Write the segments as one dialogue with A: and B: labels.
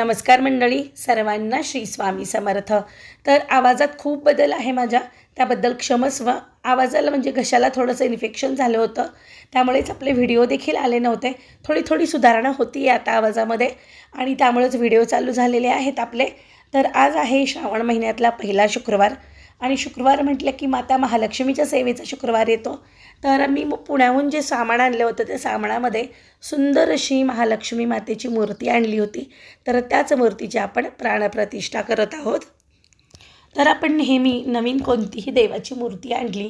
A: नमस्कार मंडळी सर्वांना श्री स्वामी समर्थ. तर आवाजात खूप बदल आहे माझ्या त्याबद्दल क्षमस्व. आवाजाला म्हणजे घशाला थोडंसं इन्फेक्शन झालं होतं त्यामुळेच आपले व्हिडिओ देखील आले नव्हते. थोडी थोडी सुधारणा होती आता आवाजामध्ये आणि त्यामुळेच व्हिडिओ चालू झालेले आहेत आपले. तर आज आहे श्रावण महिन्यातला पहिला शुक्रवार. आणि शुक्रवार म्हटलं की माता महालक्ष्मीच्या सेवेचा शुक्रवार येतो. तर मी पुण्याहून जे सामान आणलं होतं त्या सामानामध्ये सुंदर अशी महालक्ष्मी मातेची मूर्ती आणली होती. तर त्याच मूर्तीची आपण प्राणप्रतिष्ठा करत आहोत. तर आपण नेहमी नवीन कोणतीही देवाची मूर्ती आणली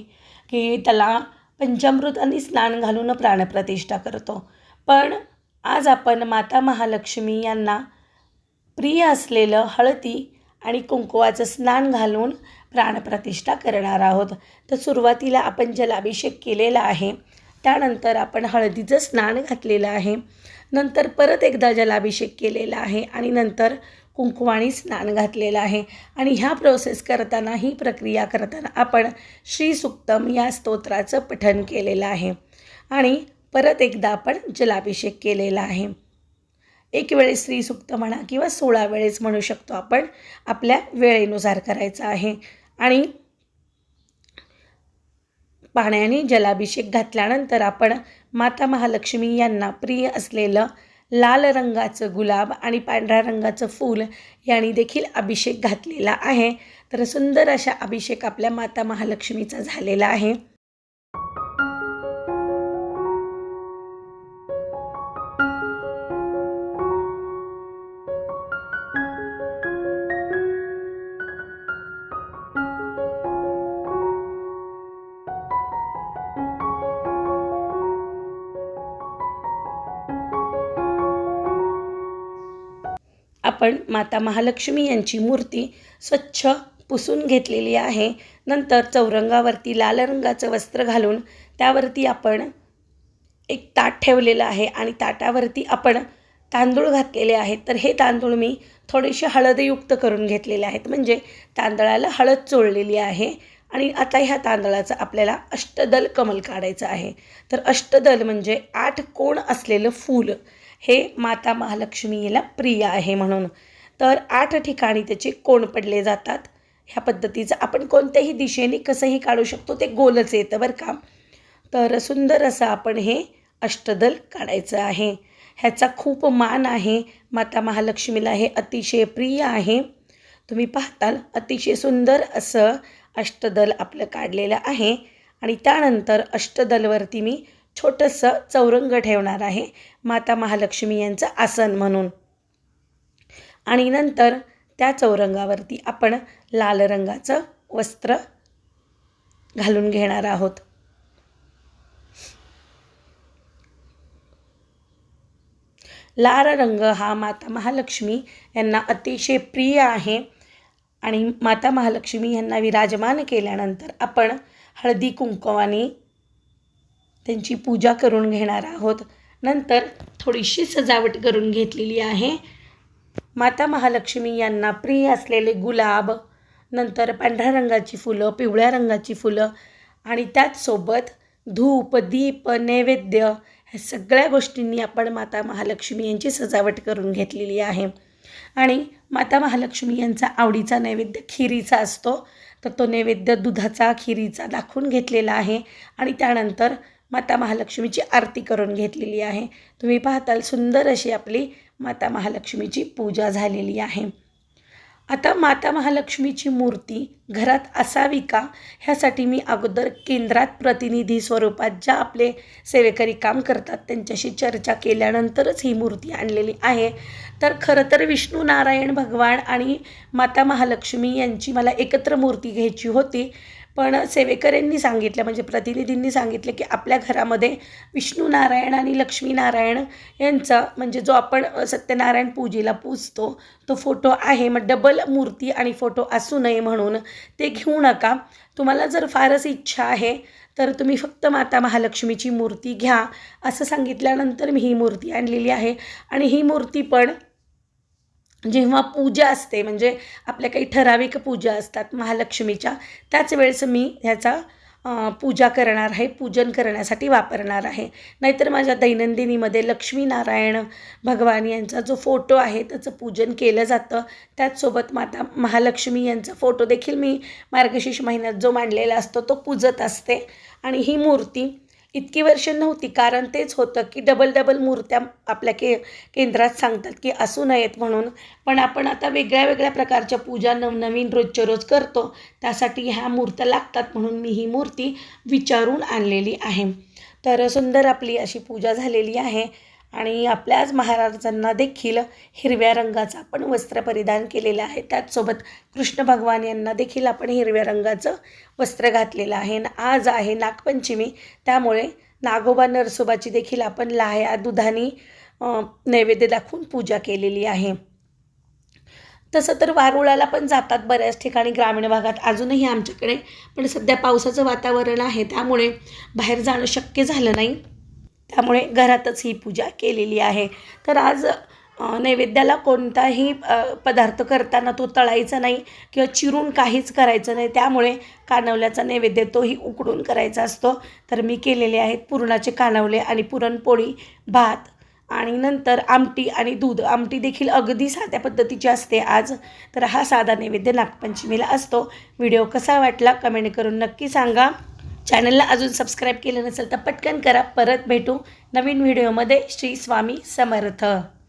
A: की त्याला पंचामृत आणि स्नान घालून प्राणप्रतिष्ठा करतो. पण आज आपण माता महालक्ष्मी यांना प्रिय असलेलं हळदी आणि कुंकुवाचं स्नान घालून प्राणप्रतिष्ठा करणार आहोत. तर सुरुवातीला आपण जलाभिषेक केलेला आहे. त्यानंतर आपण हळदीचं स्नान घातलेलं आहे. नंतर परत एकदा जलाभिषेक केलेला आहे आणि नंतर कुंकवाणी स्नान घातलेलं आहे. आणि ह्या प्रोसेस करताना ही प्रक्रिया करताना आपण श्री सुक्तम या स्तोत्राचं पठन केलेलं आहे. आणि परत एकदा आपण जलाभिषेक केलेला आहे. एक वेळेस स्त्री म्हणा किंवा सोळा वेळेस म्हणू शकतो आपण आपल्या वेळेनुसार करायचं आहे. आणि पाण्याने जलाभिषेक घातल्यानंतर आपण माता महालक्ष्मी यांना प्रिय असलेलं लाल रंगाचं गुलाब आणि पांढऱ्या रंगाचं फूल यांनी देखील अभिषेक घातलेला आहे. तर सुंदर अशा अभिषेक आपल्या माता महालक्ष्मीचा झालेला आहे. आपण माता महालक्ष्मी यांची मूर्ती स्वच्छ पुसून घेतलेली आहे. नंतर चौरंगावरती लाल रंगाचं वस्त्र घालून त्यावरती आपण एक ताट ठेवलेलं आहे आणि ताटावरती आपण तांदूळ घातलेले आहेत. तर हे तांदूळ मी थोडेसे हळदयुक्त करून घेतलेले आहेत. म्हणजे तांदळाला हळद चोळलेली आहे आणि आता ह्या तांदळाचं आपल्याला अष्टदल कमल काढायचं आहे. तर अष्टदल म्हणजे आठ कोण असलेलं फूल. हे माता महालक्ष्मीला प्रिय आहे म्हणून. तर आठ ठिकाणी त्याचे कोण पडले जातात? ह्या पद्धतीचं आपण कोणत्याही दिशेने कसंही काढू शकतो ते गोलच येतं बरं का? तर सुंदर असं आपण हे अष्टदल काढायचं आहे. ह्याचा खूप मान आहे. माता महालक्ष्मीला हे अतिशय प्रिय आहे. तुम्ही पाहताल अतिशय सुंदर असं अष्टदल आपलं काढलेलं आहे. आणि त्यानंतर अष्टदलवरती मी छोटंसं चौरंग ठेवणार आहे. माता महालक्ष्मी यांचं आसन म्हणून. आणि नंतर त्या चौरंगावरती आपण लाल रंगाचं वस्त्र घालून घेणार आहोत. लाल रंग हा माता महालक्ष्मी यांना अतिशय प्रिय आहे. आणि माता महालक्ष्मी यांना विराजमान केल्यानंतर आपण हळदी कुंकवाने त्यांची पूजा करून घेणार आहोत. नंतर थोडीशी सजावट करून घेतलेली आहे. माता महालक्ष्मी यांना प्रिय असलेले गुलाब नंतर पांढऱ्या रंगाची फुलं पिवळ्या रंगाची फुलं आणि त्याचसोबत धूप दीप नैवेद्य ह्या सगळ्या गोष्टींनी आपण माता महालक्ष्मी यांची सजावट करून घेतलेली आहे. आणि माता महालक्ष्मी यांचा आवडीचा नैवेद्य खिरीचा असतो. तर तो नैवेद्य दुधाचा खिरीचा दाखवून घेतलेला आहे. आणि त्यानंतर माता महालक्ष्मीची आरती करून घेतलेली आहे. तुम्ही पाहताल सुंदर अशी आपली माता महालक्ष्मीची पूजा झालेली आहे. आता माता महालक्ष्मीची मूर्ती घरात असावी का? ह्यासाठी मी अगोदर केंद्रात प्रतिनिधी स्वरूपात ज्या आपले सेवेकरी काम करतात त्यांच्याशी चर्चा केल्यानंतरच ही मूर्ती आणलेली आहे. तर खरं तर विष्णू नारायण भगवान आणि माता महालक्ष्मी यांची मला एकत्र मूर्ती घ्यायची होती. पण सेवेकऱ्यांनी सांगितलं म्हणजे प्रतिनिधींनी सांगितलं की आपल्या घरामध्ये विष्णू नारायण आणि लक्ष्मीनारायण यांचा म्हणजे जो आपण सत्यनारायण पूजेला पूजतो तो फोटो आहे. मग डबल मूर्ती आणि फोटो असू नये म्हणून ते घेऊ नका. तुम्हाला जर फारच इच्छा आहे तर तुम्ही फक्त माता महालक्ष्मीची मूर्ती घ्या. असं सांगितल्यानंतर मी ही मूर्ती आणलेली आहे. आणि ही मूर्ती पण जेव्हा पूजा असते म्हणजे आपल्या काही ठराविक पूजा असतात महालक्ष्मीच्या त्याच वेळेस मी ह्याचा पूजा करणार आहे पूजन करण्यासाठी वापरणार आहे. नाहीतर माझ्या दैनंदिनीमध्ये लक्ष्मीनारायण भगवान यांचा जो फोटो आहे त्याचं पूजन केलं जातं. त्याचसोबत माता महालक्ष्मी यांचा फोटो देखील मी मार्गशीर्ष महिन्यात जो मांडलेला असतो तो पूजत असते. आणि ही मूर्ती इतकी वर्ष नव्हती. कारण तेच होतं की डबल डबल मूर्त्या आपल्या के केंद्रात सांगतात की असू नयेत म्हणून. पण आपण आता वेगळ्या वेगळ्या प्रकारच्या पूजा नवनवीन रोजच्या रोज करतो. त्यासाठी ह्या मूर्त्या लागतात म्हणून मी ही मूर्ती विचारून आणलेली आहे. तर सुंदर आपली अशी पूजा झालेली आहे. आणि आपल्याच महाराजांना देखील हिरव्या रंगाचं आपण वस्त्र परिधान केलेलं आहे. त्याचसोबत कृष्ण भगवान यांना देखील आपण हिरव्या रंगाचं वस्त्र घातलेलं आहे. आज आहे नागपंचमी. त्यामुळे नागोबा नरसोबाची देखील आपण लाह्या दुधानी नैवेद्य दाखवून पूजा केलेली आहे. तसं तर वारुळाला पण जातात बऱ्याच ठिकाणी ग्रामीण भागात. अजूनही आमच्याकडे पण सध्या पावसाचं वातावरण आहे. त्यामुळे बाहेर जाणं शक्य झालं नाही. त्यामुळे घरातच ही पूजा केलेली आहे. तर आज नैवेद्याला कोणताही पदार्थ करताना तो तळायचा नाही किंवा चिरून काहीच करायचं नाही. त्यामुळे कानवल्याचा नैवेद्य तोही उकडून करायचा असतो. तर मी केलेले आहेत पुरणाचे कानवले आणि पुरणपोळी भात आणि नंतर आमटी आणि दूध. आमटी देखील अगदी साध्या पद्धतीची असते आज. तर हा साधा नैवेद्य नागपंचमीला असतो. व्हिडिओ कसा वाटला कमेंट करून नक्की सांगा. चॅनलला अजून सबस्क्राईब केलं नसेल तर पटकन करा. परत भेटू नवीन व्हिडिओमध्ये. श्री स्वामी समर्थ.